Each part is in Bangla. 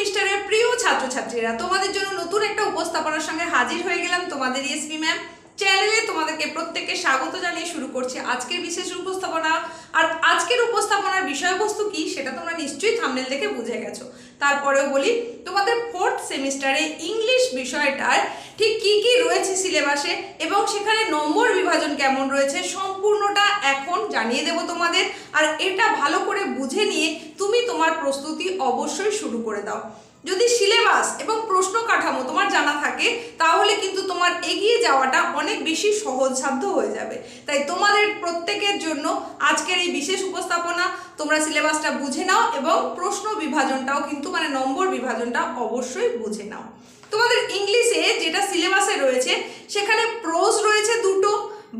সেমিস্টারের প্রিয় ছাত্রছাত্রীরা, তোমাদের জন্য নতুন একটা উপস্থাপনার সঙ্গে হাজির হয়ে গেলাম তোমাদের এসপি ম্যাম চ্যানেলে। তোমাদেরকে প্রত্যেককে স্বাগত জানিয়ে শুরু করছি আজকের বিশেষ উপস্থাপনা। আর আজকের উপস্থাপনার বিষয়বস্তু কি সেটা তোমরা নিশ্চয়ই থামনেল দেখে বুঝে গেছো। তারপরেও বলি, তোমাদের ফোর্থ সেমিস্টারে ইংলিশ বিষয়টার ঠিক কি কি রয়েছে সিলেবাসে এবং সেখানে নম্বর বিভাজন কেমন রয়েছে, সম্পূর্ণটা এখন জানিয়ে দেব তোমাদের। আর এটা ভালো করে বুঝে নিয়ে তুমি তোমার প্রস্তুতি অবশ্যই শুরু করে দাও। যদি সিলেবাস এবং প্রশ্ন কাঠামো তোমার জানা থাকে, তাহলে কিন্তু তোমার এগিয়ে যাওয়াটা অনেক বেশি সহজসাধ্য হয়ে যাবে। তাই তোমাদের প্রত্যেকের জন্য আজকের এই বিশেষ উপস্থাপনা, তোমরা সিলেবাসটা বুঝে নাও এবং প্রশ্ন বিভাজনটাও কিন্তু মানে নম্বর বিভাজনটা অবশ্যই বুঝে নাও। তোমাদের ইংলিশে যেটা সিলেবাসে রয়েছে সেখানে প্রোজ রয়েছে দুটো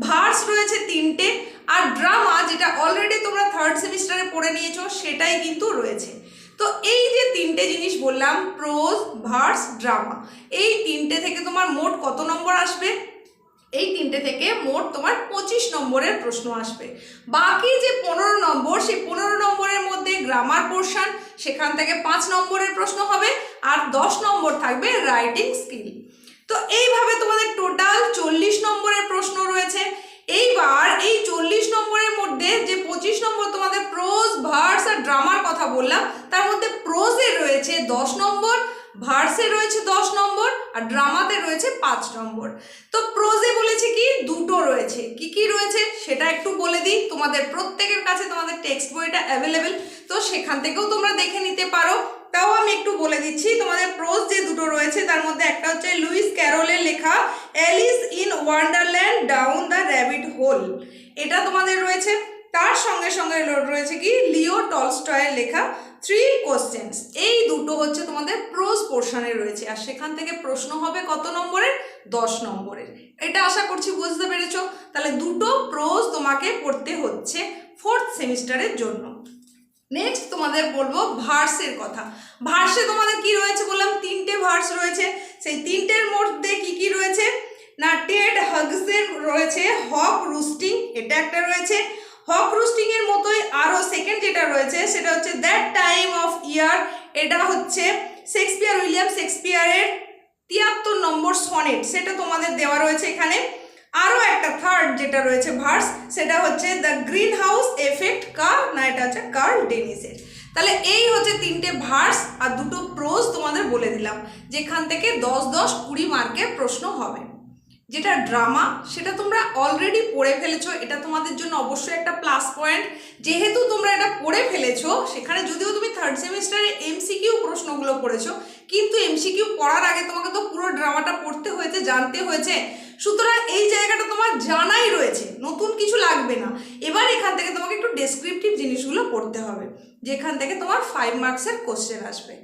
ভার্স রয়েছে তিনটে আর ড্রামা যেটা অলরেডি তোমরা থার্ড সেমিস্টারে পড়ে নিয়েছো সেটাই কিন্তু রয়েছে তো এই যে তিনটে জিনিস বললাম প্রোজ ড্রামা এই তিনটে থেকে তোমার মোট কত নম্বর আসবে? এই তিনটে থেকে মোট তোমার পঁচিশ নম্বরের প্রশ্ন আসবে। বাকি যে পনেরো নম্বর, সেই পনেরো নম্বরের মধ্যে গ্রামার পোর্শন সেখান থেকে পাঁচ নম্বরের প্রশ্ন হবে আর দশ নম্বর থাকবে রাইটিং স্কিল তো এইভাবে তোমাদের টোটাল চল্লিশ নম্বরের প্রশ্ন রয়েছে। এইবার এই চল্লিশ নম্বরের মধ্যে যে পঁচিশ নম্বর তোমাদের প্রোজ ভার্স আর ড্রামার কথা বললাম, তার মধ্যে প্রোজে রয়েছে দশ নম্বর ভার্সে রয়েছে দশ নম্বর আর ড্রামাতে রয়েছে পাঁচ নম্বর। তো প্রোজে বলেছে কি? দুটো রয়েছে। কি কি রয়েছে সেটা একটু বলে দিই। তোমাদের প্রত্যেকের কাছে তোমাদের টেক্সট বইটা অ্যাভেলেবেল তো সেখান থেকেও তোমরা দেখে নিতে পারো। তাও আমি একটু বলে দিচ্ছি, তোমাদের প্রোজ যে দুটো রয়েছে, তার মধ্যে একটা হচ্ছে লুইস ক্যারলের লেখা Alice in Wonderland down the rabbit hole এটা তোমাদের রয়েছে। তার সঙ্গে সঙ্গে রয়েছে কি? লিও টলস্টয়ের লেখা থ্রি কোশ্চেন্স এই দুটো হচ্ছে তোমাদের প্রোজ পোর্শনে রয়েছে। আর সেখান থেকে প্রশ্ন হবে কত নম্বরের? দশ নম্বরের। এটা আশা করছি বুঝতে পেরেছ। তাহলে দুটো প্রোজ তোমাকে পড়তে হচ্ছে ফোর্থ সেমিস্টারের জন্য। নেক্সট তোমাদের বলব ভার্সের কথা। ভার্সে তোমাদের কি রয়েছে বললাম? তিনটে ভার্স রয়েছে। সেই তিনটের মধ্যে কি কি রয়েছে? না টেড হাগসের রয়েছে হক রুস্টিং এটা একটা রয়েছে। হক রুস্টিং এর মতোই আরও সেকেন্ড যেটা রয়েছে, সেটা হচ্ছে দ্যাট টাইম অফ ইয়ার এটা হচ্ছে শেক্সপিয়ার উইলিয়াম শেক্সপিয়ারের তিয়াত্তর নম্বর সনেট, সেটা তোমাদের দেওয়া রয়েছে এখানে। আরও একটা থার্ড যেটা রয়েছে ভার্স সেটা হচ্ছে দ্য গ্রিন হাউস এফেক্ট কার না, এটা হচ্ছে কার্ল ডেনিসের তাহলে এই হচ্ছে তিনটে ভার্স আর দুটো প্রোজ তোমাদের বলে দিলাম, যেখান থেকে দশ দশ কুড়ি মার্কের প্রশ্ন হবে। যেটা ড্রামা সেটা তোমরা অলরেডি পড়ে ফেলেছো। এটা তোমাদের জন্য অবশ্যই একটা প্লাস পয়েন্ট যেহেতু তোমরা এটা পড়ে ফেলেছো, সেখানে যদিও তুমি থার্ড সেমিস্টারে এমসিকিউ প্রশ্নগুলো পড়েছো, কিন্তু এমসিকিউ পড়ার আগে তোমাকে তো পুরো ড্রামাটা পড়তে হয়েছে, জানতে হয়েছে। সুতরাং এই জায়গাটা তোমার জানাই রয়েছে, নতুন কিছু লাগবে না। এবার এখান থেকে তোমাকে একটু ডেসক্রিপটিভ জিনিসগুলো পড়তে হবে, যেখান থেকে তোমার ফাইভ মার্কসের কোশ্চেন আসবে।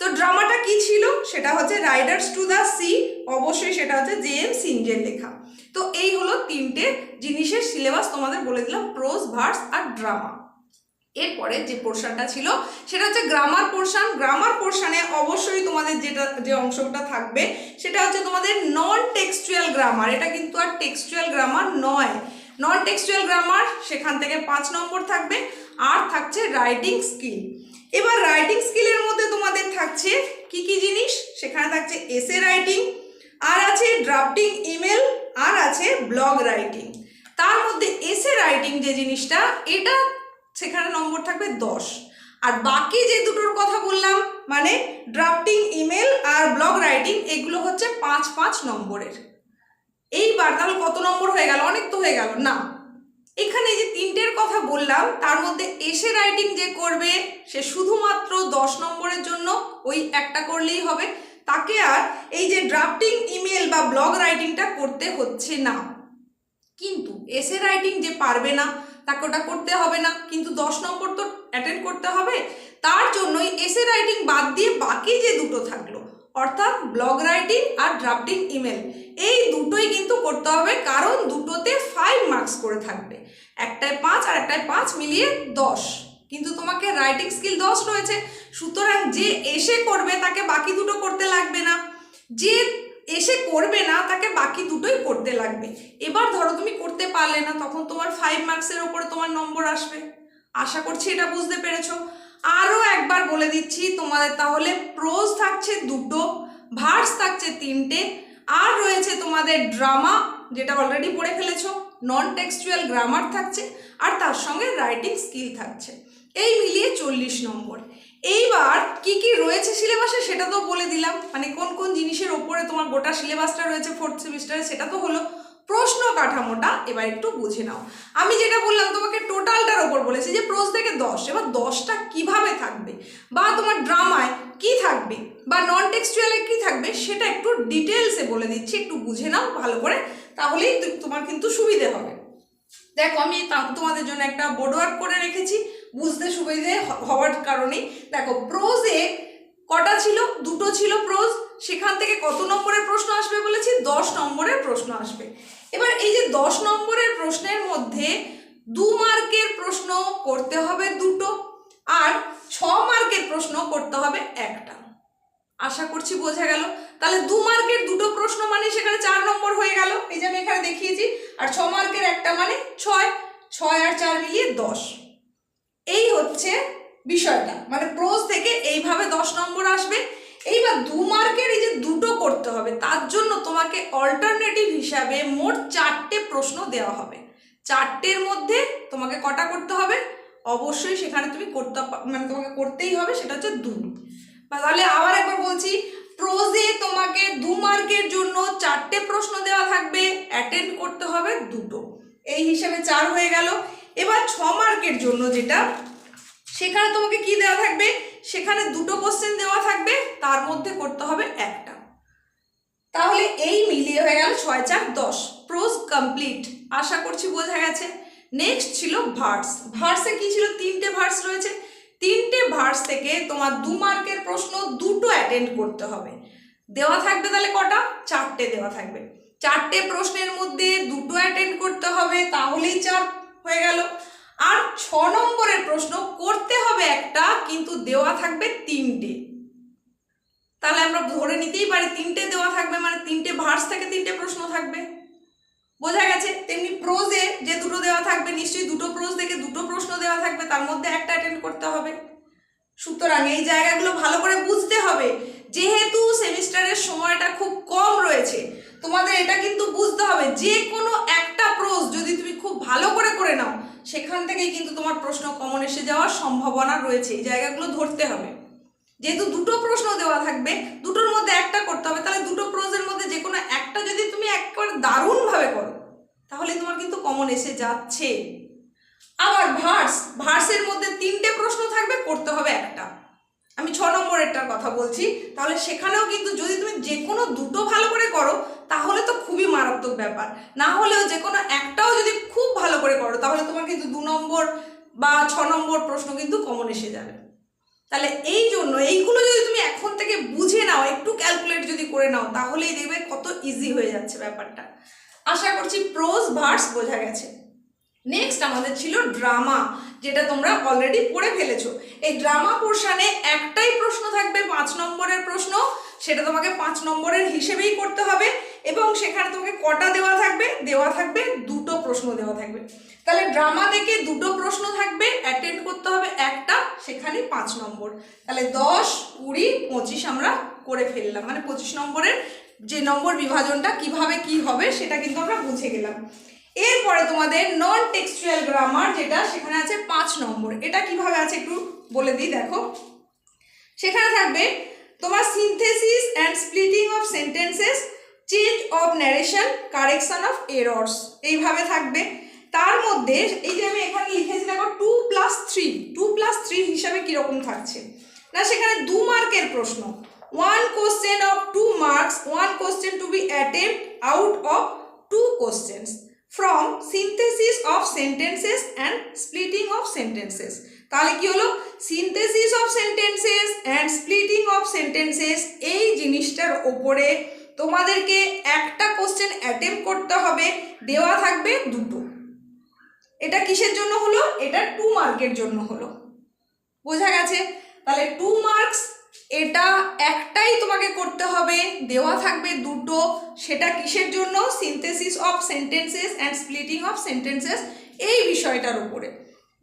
তো ড্রামাটা কি ছিল? সেটা হচ্ছে রাইডার্স টু দ্য সি অবশ্যই সেটা হচ্ছে জে এম সিনজের লেখা। তো এই হলো তিনটে জিনিসের সিলেবাস তোমাদের বলে দিলাম প্রোজ ভার্স আর ড্রামা এরপরে যে পোর্শনটা ছিল, সেটা হচ্ছে গ্রামার পোর্শন গ্রামার পোর্শনে অবশ্যই তোমাদের যেটা, যে অংশটা থাকবে, সেটা হচ্ছে তোমাদের নন টেক্সচুয়াল গ্রামার এটা কিন্তু আর টেক্সচুয়াল গ্রামার নয়। নন টেক্সচুয়াল গ্রামার সেখান থেকে পাঁচ নম্বর থাকবে। আর থাকছে রাইটিং স্কিল এবার রাইটিং স্কিলের মধ্যে তোমাদের থাকছে কি কি জিনিস? সেখানে থাকছে এসে রাইটিং আর আছে ড্রাফটিং ইমেল আর আছে ব্লগ রাইটিং তার মধ্যে এসে রাইটিং যে জিনিসটা, এটা সেখানে নম্বর থাকবে দশ। আর বাকি যে দুটোর কথা বললাম মানে ড্রাফটিং ইমেল আর ব্লগ রাইটিং এগুলো হচ্ছে পাঁচ পাঁচ নম্বরের। এইবার তাহলে কত নম্বর হয়ে গেল? অনেক তো হয়ে গেল। না এখানে যে তিনটের কথা বললাম, তার মধ্যে এসে রাইটিং যে করবে, সে শুধুমাত্র দশ নম্বরের জন্য ওই একটা করলেই হবে। তাকে আর এই যে ড্রাফটিং ইমেল বা ব্লগ রাইটিংটা করতে হচ্ছে না। কিন্তু এসে রাইটিং যে পারবে না, তাকে ওটা করতে হবে না। কিন্তু দশ নম্বর তো অ্যাটেন্ড করতে হবে। তার জন্যই এসে রাইটিং বাদ দিয়ে বাকি যে দুটো থাকল অর্থাৎ ব্লগ রাইটিং আর ড্রাফটিং ইমেল এই দুটোই কিন্তু করতে হবে, কারণ দুটোতে ফাইভ মার্কস করে থাকবে। একটায় পাঁচ আর একটায় পাঁচ মিলিয়ে দশ। কিন্তু তোমাকে রাইটিং স্কিল দশ রয়েছে। সুতরাং যে এসে করবে তাকে বাকি দুটো করতে লাগবে না। যে এসে করবে না, তাকে বাকি দুটোই করতে লাগবে। এবার ধরো তুমি করতে পারলে না, তখন তোমার ফাইভ মার্কসের ওপরে তোমার নম্বর আসবে। আশা করছি এটা বুঝতে পেরেছ। আরও একবার বলে দিচ্ছি, তোমাদের তাহলে প্রোজ থাকছে দুটো ভার্স থাকছে তিনটে, আর রয়েছে তোমাদের ড্রামা যেটা অলরেডি পড়ে ফেলেছো নন টেক্সচুয়াল গ্রামার থাকছে, আর তার সঙ্গে রাইটিং স্কিল থাকছে। এই মিলিয়ে চল্লিশ নম্বর। এইবার কি কি রয়েছে সিলেবাসে সেটা তো বলে দিলাম মানে কোন কোন জিনিসের ওপরে তোমার গোটা সিলেবাসটা রয়েছে ফোর্থ সেমিস্টারে সেটা তো হলো প্রশ্ন কাঠামোটা এবার একটু বুঝে নাও। আমি যেটা বললাম, তোমাকে টোটালটার ওপর বলেছি যে প্রোজ থেকে দশ, এবার দশটা কীভাবে থাকবে? বা তোমার ড্রামায় কি থাকবে? বা নন টেক্সচুয়ালে কি থাকবে? সেটা একটু ডিটেলসে বলে দিচ্ছি, একটু বুঝে নাও ভালো করে, তাহলেই তোমার কিন্তু সুবিধে হবে। দেখো, আমি তোমাদের জন্য একটা বোর্ড ওয়ার্ক করে রেখেছি, বুঝতে সুবিধে হওয়ার কারণেই। দেখো প্রোজে কটা ছিল? দুটো ছিল প্রোজ সেখান থেকে কত নম্বরের প্রশ্ন আসবে বলেছি? দশ নম্বরের প্রশ্ন আসবে। এবার এই যে দশ নম্বরের প্রশ্নের মধ্যে দু মার্কের প্রশ্ন করতে হবে দুটো আর ছ মার্কের প্রশ্ন করতে হবে একটা। আশা করছি বোঝা গেল। তাহলে দু মার্কের দুটো প্রশ্ন মানে সেখানে চার নম্বর হয়ে গেল। এই যে আমি এখানে দেখিয়েছি। আর ছ মার্কের একটা মানে ছয়। ছয় আর চার মিলিয়ে দশ। এই হচ্ছে বিষয়টা। মানে প্রোজ থেকে এইভাবে দশ নম্বর আসবে। এইবার দু মার্কের এই যে হবে। তার জন্য তোমাকে অল্টারনেটিভ হিসাবে মোট চারটে প্রশ্ন দেওয়া হবে। চারটের মধ্যে তোমাকে কটা করতে হবে? অবশ্যই সেখানে তুমি করতে মানে তোমাকে করতেই হবে, সেটা হচ্ছে বা তাহলে আবার একবার বলছি প্রোজে তোমাকে দু মার্কের জন্য চারটে প্রশ্ন দেওয়া থাকবে অ্যাটেন্ড করতে হবে দুটো। এই হিসাবে চার হয়ে গেল। এবার ছ মার্কের জন্য যেটা, সেখানে তোমাকে কি দেওয়া থাকবে? সেখানে দুটো কোশ্চেন দেওয়া থাকবে, তার মধ্যে করতে হবে একটা। তাহলে এই মিলিয়ে হয়ে গেল ছয় চার দশ। প্রোজ কমপ্লিট আশা করছি বোঝা গেছে। নেক্সট ছিল ভার্স ভার্সে কি ছিল? তিনটে ভার্স রয়েছে। তিনটে ভার্স থেকে তোমার দু মার্কের প্রশ্ন দুটো অ্যাটেন্ড করতে হবে। দেওয়া থাকবে তাহলে কটা? চারটে দেওয়া থাকবে। চারটে প্রশ্নের মধ্যে দুটো অ্যাটেন্ড করতে হবে, তাহলেই চার হয়ে গেল। আর ছ নম্বরের প্রশ্ন করতে হবে একটা, কিন্তু দেওয়া থাকবে তিনটে। তাহলে আমরা ধরে নিতেই পারি তিনটে দেওয়া থাকবে মানে তিনটে ভার্স থেকে তিনটে প্রশ্ন থাকবে। বোঝা গেছে? তেমনি প্রোজে যে দুটো দেওয়া থাকবে, নিশ্চয়ই দুটো প্রোজ থেকে দুটো প্রশ্ন দেওয়া থাকবে, তার মধ্যে একটা অ্যাটেন্ড করতে হবে। সুতরাং এই জায়গাগুলো ভালো করে বুঝতে হবে। যেহেতু সেমিস্টারের সময়টা খুব কম রয়েছে, তোমাদের এটা কিন্তু বুঝতে হবে। যে কোনো একটা প্রোজ যদি তুমি খুব ভালো করে করে নাও, সেখান থেকেই কিন্তু তোমার প্রশ্ন কমন এসে যাওয়ার সম্ভাবনা রয়েছে। এই জায়গাগুলো ধরতে হবে। যেহেতু দুটো প্রশ্ন দেওয়া থাকবে, দুটোর মধ্যে একটা করতে হবে, তাহলে দুটো প্রোজের মধ্যে যে কোনো একটা যদি তুমি একবার দারুণভাবে করো, তাহলে তোমার কিন্তু কমন এসে যাচ্ছে। আবার ভার্স ভার্সের মধ্যে তিনটে প্রশ্ন থাকবে, করতে হবে একটা। আমি ছ নম্বরেরটার কথা বলছি, তাহলে সেখানেও কিন্তু যদি তুমি যে কোনো দুটো ভালো করে করো, তাহলে তো খুবই মারাত্মক ব্যাপার। না হলেও যে কোনো একটাও যদি খুব ভালো করে করো, তাহলে তোমার কিন্তু দু নম্বর বা ছ নম্বর প্রশ্ন কিন্তু কমন এসে যাবে। তাহলে এই জন্য, এইগুলো যদি তুমি এখন থেকে বুঝে নাও, একটু ক্যালকুলেট যদি করে নাও, তাহলেই দেখবে কত ইজি হয়ে যাচ্ছে ব্যাপারটা। আশা করছি প্রোজ ভার্স বোঝা গেছে। নেক্সট আমাদের ছিল ড্রামা যেটা তোমরা অলরেডি পড়ে ফেলেছো। এই ড্রামা পোর্শনে একটাই প্রশ্ন থাকবে, পাঁচ নম্বরের প্রশ্ন, সেটা তোমাকে পাঁচ নম্বরের হিসেবেই করতে হবে। এবং সেখানে তোমাকে কটা দেওয়া থাকবে? দেওয়া থাকবে, দুটো প্রশ্ন দেওয়া থাকবে। তাহলে ড্রামা থেকে দুটো প্রশ্ন থাকবে অ্যাটেন্ড করতে হবে একটা, সেখানে পাঁচ নম্বর। তাহলে দশ, কুড়ি, পঁচিশ আমরা করে ফেললাম। মানে পঁচিশ নম্বরের যে নম্বর বিভাজনটা কীভাবে কি হবে, সেটা কিন্তু আমরা বুঝে গেলাম। এরপরে তোমাদের নন টেক্সচুয়াল গ্রামার যেটা, সেখানে আছে পাঁচ নম্বর। এটা কীভাবে আছে একটু বলে দিই, দেখো। সেখানে থাকবে তোমার synthesis and splitting of sentences change of narration correction of errors এইভাবে থাকবে। তার মধ্যে এই যে আমি এখানে লিখেছি, দেখো two plus three two plus three হিসাবে কীরকম থাকছে? না, সেখানে দু মার্কের প্রশ্ন। One question of two marks one question to be attempt out of two questions from synthesis of sentences and splitting of sentences তাহলে কি হলো? Synthesis of sentences and splitting of sentences এই জিনিসটার ওপরে তোমাদেরকে একটা কোশ্চেন অ্যাটেম্প করতে হবে, দেওয়া থাকবে দুটো। এটা কিসের জন্য হলো? এটা টু মার্কের জন্য হলো। বোঝা গেছে? তাহলে টু মার্কস এটা একটাই তোমাকে করতে হবে, দেওয়া থাকবে দুটো। সেটা কিসের জন্য? Synthesis of sentences and splitting of sentences এই বিষয়টার উপরে।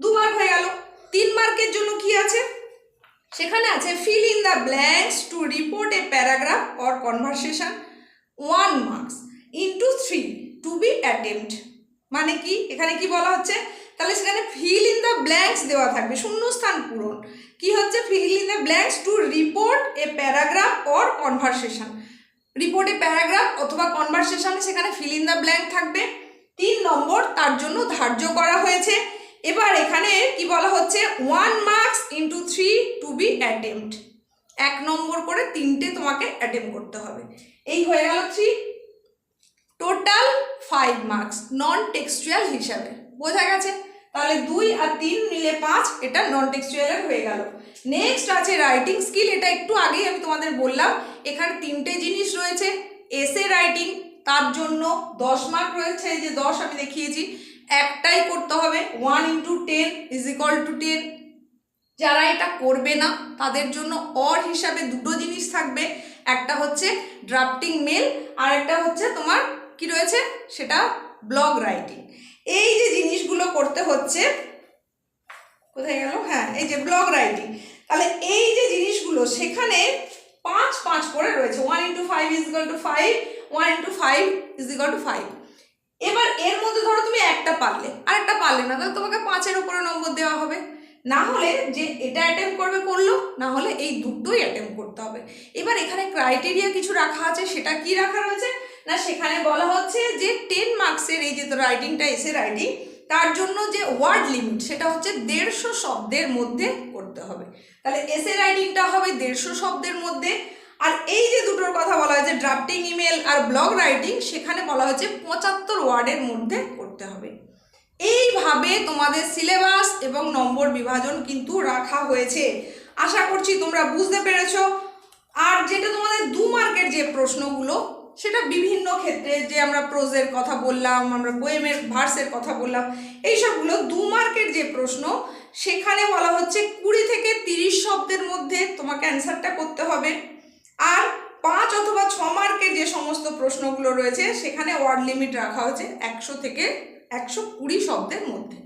দু মার্ক হয়ে গেল। তিন মার্কের জন্য কি আছে? সেখানে আছে fill in the blanks to report a paragraph or conversation one marks into three to be attempt মানে কি? এখানে কি বলা হচ্ছে? তাহলে সেখানে ফিল ইন দ্য ব্ল্যাঙ্কস দেওয়া থাকবে, শূন্যস্থান পূরণ। কি হচ্ছে? Fill in the blanks to report a paragraph or conversation রিপোর্টে প্যারাগ্রাফ অথবা কনভারসেশনে সেখানে ফিল ইন দ্য ব্ল্যাঙ্ক থাকবে। তিন নম্বর, তার জন্য ধার্য করা হয়েছে। এবার এখানে কি বলা হচ্ছে? One marks into three to be attempt এক নম্বর করে তিনটে তোমাকে অ্যাটেম্প করতে হবে। এই হয়ে গেল three total five marks non textual হিসাবে। বোঝা গেছে? তাহলে দুই আর তিন মিলে পাঁচ, এটা নন টেক্সচুয়ালের হয়ে গেল। নেক্সট আছে রাইটিং স্কিল এটা একটু আগেই আমি তোমাদের বললাম। এখানে তিনটে জিনিস রয়েছে। এসে রাইটিং তার জন্য দশ মার্ক রয়েছে। যে দশ আমি দেখিয়েছি। একটাই করতে হবে। One into ten is equal to ten যারা এটা করবে না, তাদের জন্য অর হিসাবে দুটো জিনিস থাকবে। একটা হচ্ছে ড্রাফটিং মেল আর একটা হচ্ছে তোমার কি রয়েছে? সেটা ব্লগ রাইটিং এই যে জিনিসগুলো করতে হচ্ছে, কোথায় গেল? হ্যাঁ এই যে ব্লগ রাইটিং তাহলে এই যে জিনিসগুলো, সেখানে পাঁচ পাঁচ করে রয়েছে। One into five is equal to five one into five is equal to five এবার এর মধ্যে ধরো তুমি একটা পারলে, আর একটা পারলে না, তাহলে তোমাকে পাঁচের উপরে নম্বর দেওয়া হবে। না হলে যে এটা অ্যাটেম্প করবে করল, না হলে এই দুটোই অ্যাটেম্প করতে হবে। এবার এখানে ক্রাইটেরিয়া কিছু রাখা আছে, সেটা কি রাখা রয়েছে? না, সেখানে বলা হচ্ছে যে টেন মার্কসের এই যে রাইটিংটা এসে রাইটিং তার জন্য যে ওয়ার্ড লিমিট সেটা হচ্ছে দেড়শো শব্দের মধ্যে করতে হবে। তাহলে এসে রাইটিংটা হবে দেড়শো শব্দের মধ্যে আর এই যে দুটোর কথা বলা হয়েছে ড্রাফটিং ইমেল আর ব্লগ রাইটিং সেখানে বলা হয়েছে পঁচাত্তর ওয়ার্ডের মধ্যে করতে হবে। এইভাবে তোমাদের সিলেবাস এবং নম্বর বিভাজন কিন্তু রাখা হয়েছে। আশা করছি তোমরা বুঝতে পেরেছ। আর যেটা তোমাদের দু মার্কের যে প্রশ্নগুলো, সেটা বিভিন্ন ক্ষেত্রে যে আমরা প্রোজের কথা বললাম, আমরা পোয়েমের ভার্সের কথা বললাম এই সবগুলো দু মার্কের যে প্রশ্ন, সেখানে বলা হচ্ছে কুড়ি থেকে তিরিশ শব্দের মধ্যে তোমাকে অ্যান্সারটা করতে হবে। আর পাঁচ অথবা ছ মার্কের যে সমস্ত প্রশ্নগুলো রয়েছে, সেখানে ওয়ার্ড লিমিট রাখা হয়েছে একশো থেকে একশো কুড়ি শব্দের মধ্যে।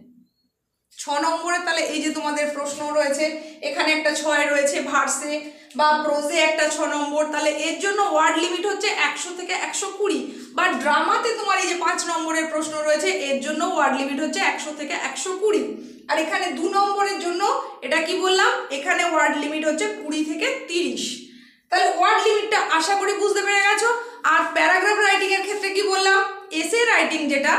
ছ নম্বরে তাহলে এই যে তোমাদের প্রশ্ন রয়েছে, এখানে একটা ছয় রয়েছে, ভার্সে বা প্রোজে একটা ছ নম্বর, তাহলে এর জন্য ওয়ার্ড লিমিট হচ্ছে একশো থেকে একশো কুড়ি। বা ড্রামাতে তোমার এই যে পাঁচ নম্বরের প্রশ্ন রয়েছে, এর জন্য ওয়ার্ড লিমিট হচ্ছে একশো থেকে একশো কুড়ি। আর এখানে দু নম্বরের জন্য, এটা কি বললাম? এখানে ওয়ার্ড লিমিট হচ্ছে কুড়ি থেকে তিরিশ। তাহলে ওয়ার্ড লিমিটটা আশা করি বুঝতে পেরে গেছো? আর প্যারাগ্রাফ রাইটিং এর ক্ষেত্রে কি বললাম? এসে রাইটিং যেটা,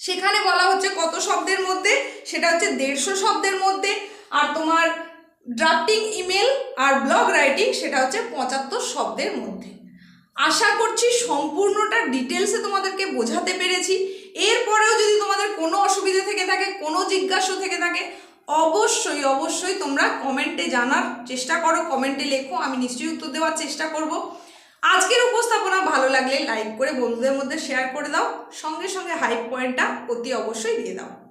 সেখানে বলা হচ্ছে কত শব্দের মধ্যে? সেটা হচ্ছে দেড়শো শব্দের মধ্যে। আর তোমার ড্রাফটিং ইমেল আর ব্লগ রাইটিং সেটা হচ্ছে পঁচাত্তর শব্দের মধ্যে। আশা করছি সম্পূর্ণটা ডিটেলসে তোমাদেরকে বোঝাতে পেরেছি। এরপরেও যদি তোমাদের কোনো অসুবিধা থেকে থাকে, কোনো জিজ্ঞাসা থেকে থাকে অবশ্যই অবশ্যই তোমরা কমেন্টে জানার চেষ্টা করো কমেন্টে লেখো, আমি নিশ্চয়ই উত্তর দেওয়ার চেষ্টা করব। আজকের উপস্থাপনা ভালো লাগলে লাইক করে বন্ধুদের মধ্যে শেয়ার করে দাও, সঙ্গে সঙ্গে হাইপ পয়েন্টটা অতি অবশ্যই দিয়ে দাও।